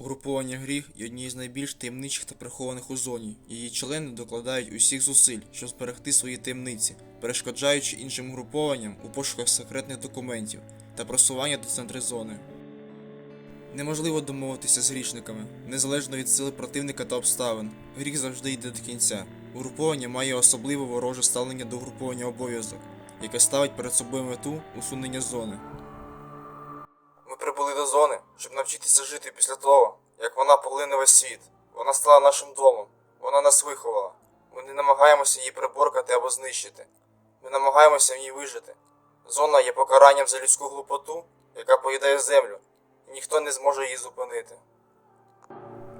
Угруповання гріх є однією з найбільш таємничих та прихованих у зоні. Її члени докладають усіх зусиль, щоб зберегти свої таємниці, перешкоджаючи іншим угрупованням у пошуках секретних документів та просування до центру зони. Неможливо домовитися з грішниками, незалежно від сили противника та обставин. Гріх завжди йде до кінця. Угруповання має особливо вороже ставлення до угруповання обов'язок, яке ставить перед собою мету усунення зони. Прибули до зони, щоб навчитися жити після того, як вона поглине весь світ. Вона стала нашим домом. Вона нас виховала. Ми не намагаємося її приборкати або знищити. Ми намагаємося в ній вижити. Зона є покаранням за людську глупоту, яка поїдає землю, і ніхто не зможе її зупинити.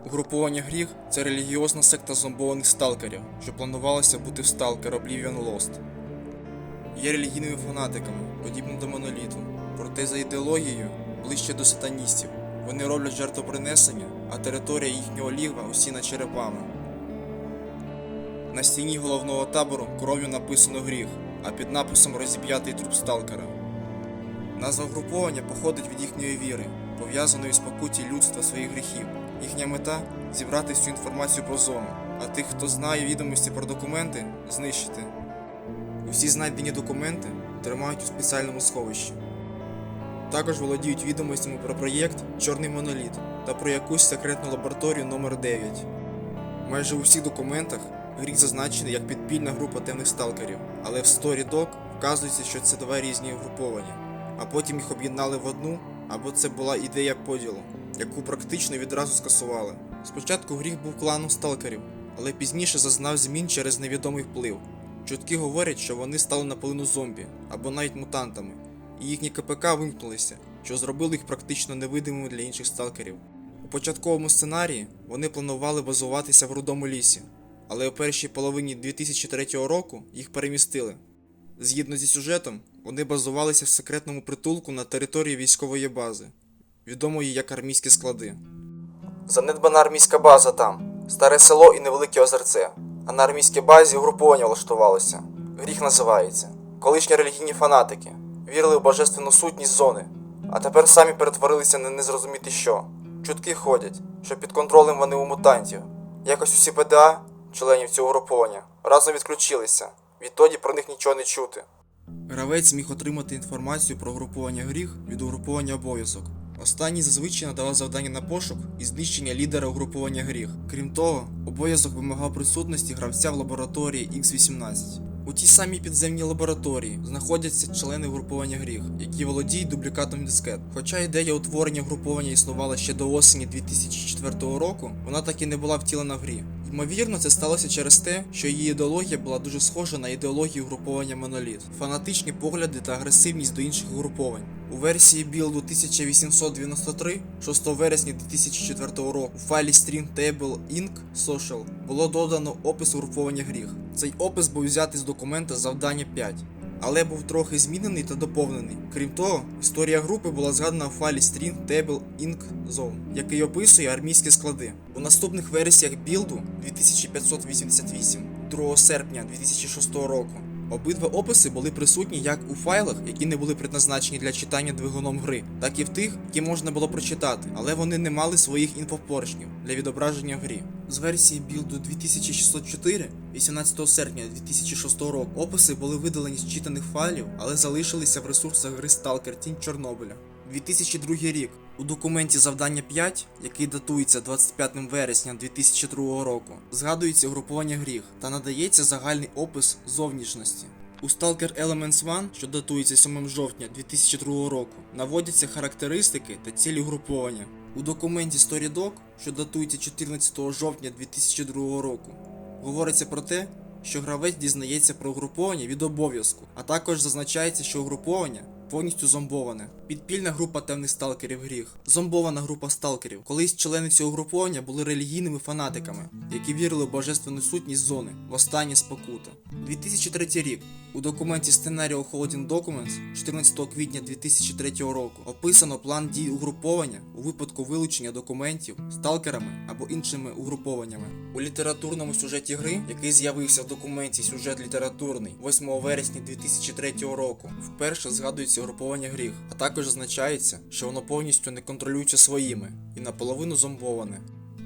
Угруповання гріх це релігіозна секта зомбованих сталкерів, що планувалося бути в сталкер Oblivion Lost. Є релігійними фанатиками, подібно до моноліту, проте за ідеологією ближче до сатаністів. Вони роблять жертвопринесення, а територія їхнього лігва усіна черепами. На стіні головного табору кров'ю написано гріх, а під написом розіп'ятий труп сталкера. Назва груповання походить від їхньої віри, пов'язаної з покуті людства своїх гріхів. Їхня мета зібрати всю інформацію про зону, а тих, хто знає відомості про документи, знищити. Усі знайдені документи тримають у спеціальному сховищі. Також володіють відомостями про проєкт Чорний моноліт та про якусь секретну лабораторію номер 9 Майже у всіх документах гріх зазначений як підпільна група темних сталкерів, але в StoryDoc вказується, що це два різні угруповання, а потім їх об'єднали в одну, або це була ідея поділу, яку практично відразу скасували. Спочатку гріх був кланом сталкерів, але пізніше зазнав змін через невідомий вплив. Чутки говорять, що вони стали наполовину зомбі або навіть мутантами, і їхні КПК вимкнулися, що зробило їх практично невидимими для інших сталкерів. У початковому сценарії вони планували базуватися в рудому лісі, але у першій половині 2003 року їх перемістили. Згідно зі сюжетом, вони базувалися в секретному притулку на території військової бази, відомої як армійські склади. Занедбана армійська база там, старе село і невелике озерце. А на армійській базі угруповання влаштувалося. Гріх називається. Колишні релігійні фанатики вірили в божественну сутність зони, а тепер самі перетворилися на незрозуміти що. Чутки ходять, що під контролем вони у мутантів. Якось усі ПДА, членів цього угруповання, разом відключилися. Відтоді про них нічого не чути. Гравець міг отримати інформацію про угруповання гріх від угруповання обов'язок. Останній зазвичай надавав завдання на пошук і знищення лідера угруповання гріх. Крім того, обов'язок вимагав присутності гравця в лабораторії X18. У тій самій підземній лабораторії знаходяться члени угруповання гріх, які володіють дублікатом дискет. Хоча ідея утворення угруповання існувала ще до осені 2004 року, вона так і не була втілена в грі. Ймовірно, це сталося через те, що її ідеологія була дуже схожа на ідеологію угруповання Моноліт, фанатичні погляди та агресивність до інших угруповань. У версії білду 1893, 6 вересня 2004 року, у файлі Stream Table Inc. Social було додано опис угруповання гріх. Цей опис був взятий з документа завдання 5 але був трохи змінений та доповнений. Крім того, історія групи була згадана в файлі String Table Inc. Zone, який описує армійські склади. У наступних версіях білду 2588 2 серпня 2006 року. Обидва описи були присутні як у файлах, які не були предназначені для читання двигуном гри, так і в тих, які можна було прочитати, але вони не мали своїх інфопоршнів для відображення в грі. З версії білду 2604 18 серпня 2006 року описи були видалені з читаних файлів, але залишилися в ресурсах гри Stalker Тінь Чорнобиля. 2002 рік. У документі завдання 5, який датується 25 вересня 2002 року, згадується угрупування гріх та надається загальний опис зовнішності. У Stalker Elements 1, що датується 7 жовтня 2002 року, наводяться характеристики та цілі угруповання. У документі StoryDoc, що датується 14 жовтня 2002 року, говориться про те, що гравець дізнається про угруповання від обов'язку, а також зазначається, що угруповання повністю зомбоване. Підпільна група темних сталкерів гріх. Зомбована група сталкерів. Колись члени цього угруповання були релігійними фанатиками, які вірили в божественну сутність зони, в останнє спокута. 2003 рік. У документі Scenario Holding Documents 14 квітня 2003 року описано план дій угруповання у випадку вилучення документів сталкерами або іншими угрупованнями. У літературному сюжеті гри, який з'явився в документі сюжет літературний 8 вересня 2003 року, вперше згадується угруповання гріх, а також зазначається, що воно повністю не контролюється своїми і наполовину зомбоване.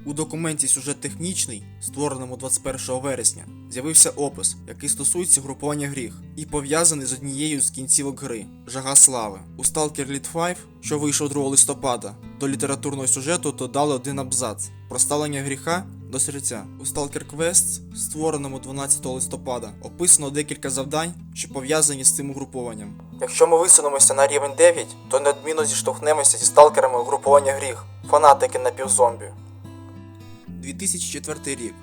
У документі сюжет технічний, створеному 21 вересня, з'явився опис, який стосується групування гріх, і пов'язаний з однією з кінцівок гри Жага слави. У Stalker Lead 5, що вийшов 2 листопада, до літературного сюжету додали один абзац про ставлення гріха до серця. У Stalker Quests, створеному 12 листопада, описано декілька завдань, що пов'язані з цим угрупованням. Якщо ми висунемося на рівень 9, то неодмінно зіштовхнемося зі сталкерами угрупування гріх, фанатики напівзомбі. 2004 рік.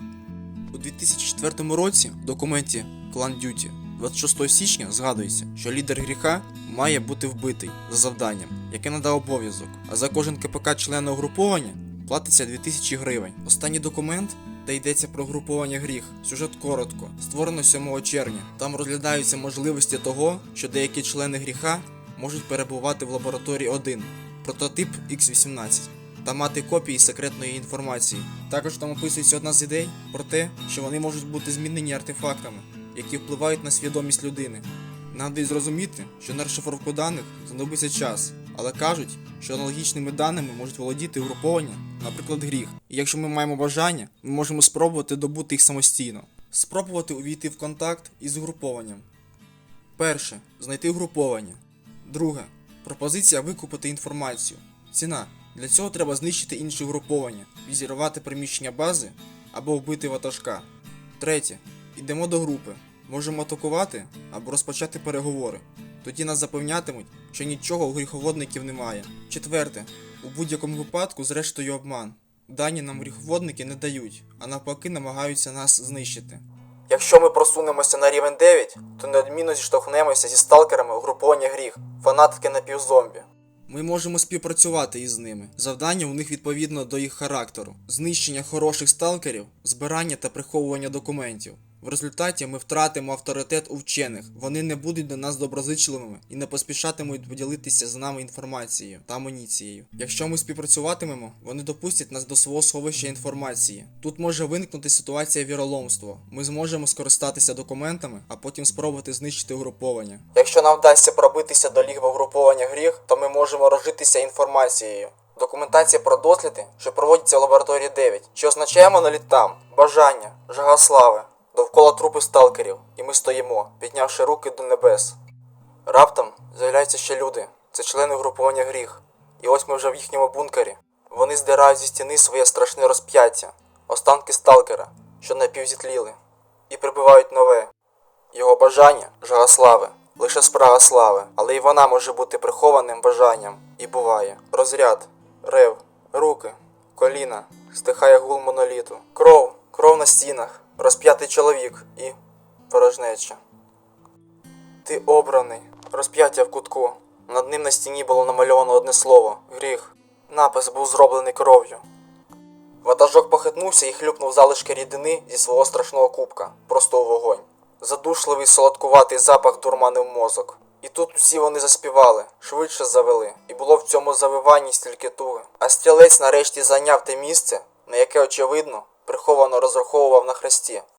У 2004 році в документі Clan Duty 26 січня згадується, що лідер гріха має бути вбитий за завданням, яке надав обов'язок, а за кожен КПК члена угруповання платиться 2000 гривень. Останній документ, де йдеться про угруповання гріх, сюжет коротко, створено 7 червня. Там розглядаються можливості того, що деякі члени гріха можуть перебувати в лабораторії 1, прототип X18 та мати копії секретної інформації. Також там описується одна з ідей про те, що вони можуть бути змінені артефактами, які впливають на свідомість людини. Надо й зрозуміти, що на розшифровку даних знадобиться час, але кажуть, що аналогічними даними можуть володіти угруповання, наприклад, гріх. І якщо ми маємо бажання, ми можемо спробувати добути їх самостійно. Спробувати увійти в контакт із угрупованням. Перше. Знайти угруповання. Друге. Пропозиція викупити інформацію. Ціна. Для цього треба знищити інші угруповання, візірувати приміщення бази або вбити ватажка. Третє. Йдемо до групи. Можемо атакувати або розпочати переговори. Тоді нас запевнятимуть, що нічого у гріховодників немає. Четверте. У будь-якому випадку, зрештою, обман. Дані нам гріховодники не дають, а навпаки намагаються нас знищити. Якщо ми просунемося на рівень 9, то неодмінно зіштовхнемося зі сталкерами угруповання гріх, фанатики напівзомбі. Ми можемо співпрацювати із ними. Завдання у них відповідно до їх характеру: знищення хороших сталкерів, збирання та приховування документів. В результаті ми втратимо авторитет у вчених. Вони не будуть до нас доброзичливими і не поспішатимуть поділитися з нами інформацією та амуніцією. Якщо ми співпрацюватимемо, вони допустять нас до свого сховища інформації. Тут може виникнути ситуація віроломства. Ми зможемо скористатися документами, а потім спробувати знищити угруповання. Якщо нам вдасться пробитися до лігва угруповання гріх, то ми можемо розжитися інформацією. Документація про досліди, що проводяться в лабораторії 9. Чи означає моноліт там? Бажання, жага слави, довкола трупи сталкерів, і ми стоїмо, піднявши руки до небес. Раптом з'являються ще люди. Це члени групування гріх. І ось ми вже в їхньому бункері. Вони здирають зі стіни своє страшне розп'яття, останки сталкера, що напівзітліли, і прибивають нове. Його бажання жага слави, лише спрага слави, але і вона може бути прихованим бажанням. І буває. Розряд, рев, руки, коліна, стихає гул моноліту. Кров, кров на стінах, розп'ятий чоловік і порожнеча. Ти обраний, розп'яття в кутку. Над ним на стіні було намальовано одне слово гріх. Напис був зроблений кров'ю. Ватажок похитнувся і хлюпнув залишки рідини зі свого страшного кубка, просто у вогонь. Задушливий солодкуватий запах дурманив мозок. І тут усі вони заспівали, швидше завели, і було в цьому завиванні стільки туги. А стрілець нарешті зайняв те місце, на яке, очевидно, приховано розраховував на хресті.